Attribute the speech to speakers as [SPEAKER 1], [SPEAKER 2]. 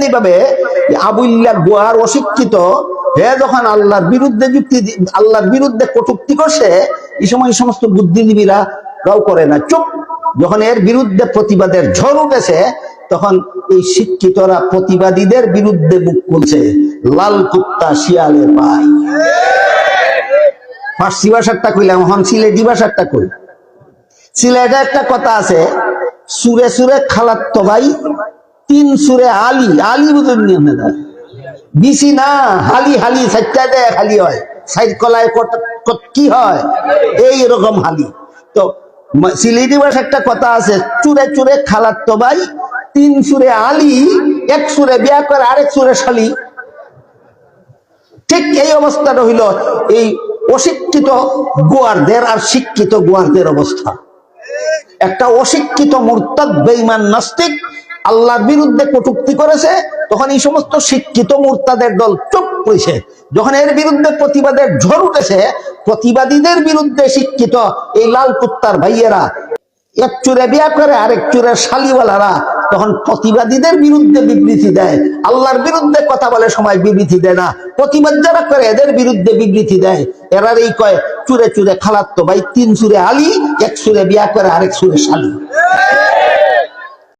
[SPEAKER 1] এমনি ভাবে আবুল্লাহ গোয়ার অশিক্ষিত, হে যখন আল্লাহর বিরুদ্ধে যুক্তি আল্লাহর বিরুদ্ধে কটুক্তি করছে এই সময় সমস্ত বুদ্ধিজীবীরা রাও করে না। চুপ! যখন এর বিরুদ্ধে প্রতিবাদের ঝড় উঠেছে, তখন এই শিক্ষিতরা প্রতিবাদীদের বিরুদ্ধে মুখ খুলছে, লাল কুত্তা শিয়ালে পাই ফার্সি ভাষারটা কইলাম হন সিলেটি ভাষারটা কই? সিলেটে একটা কথা আছে, সুরে সুরে খালাত তো ভাই তিন সুরে আলি আলি বুঝুন নিয়ে না, হালি হালি সাইটটা দেয় হালি হয়। সাইড কলায় কি হয়? এই রকম হালি। তো একটা কথা আছে, চুরে চুরে খালাত তো ভাই, তিন সুরে আলি এক সুরে বিয়া করে আরেক সুরে শালি। ঠিক এই অবস্থাটা হইল এই অশিক্ষিত গোয়ারদের আর শিক্ষিত গোয়ারদের অবস্থা। একটা অশিক্ষিত মুরতাদ বেইমান নাস্তিক আল্লাহর বিরুদ্ধে কটুক্তি করেছে, তখন এই সমস্ত শিক্ষিত মুরতাদের দল চুপ করেছে। যখন এর বিরুদ্ধে প্রতিবাদের ঝড় উঠেছে, প্রতিবাদীদের বিরুদ্ধে শিক্ষিত এই লাল কুত্তার ভাইয়েরা, এক চুরে বিয়া করে, আরেক চুরের শালিওয়ালারা, তখন প্রতিবাদীদের বিরুদ্ধে বিবৃতি দেয়। আল্লাহর বিরুদ্ধে কথা বলে সময় বিবৃতি দেয় না। প্রতিবাদ যারা করে, এদের বিরুদ্ধে বিবৃতি দেয়। এরার এই কয়, চুরে চুরে খালাত্তো ভাই, তিন চুরে আলী, এক সুরে বিয়া করে, আরেক সুরে শালি।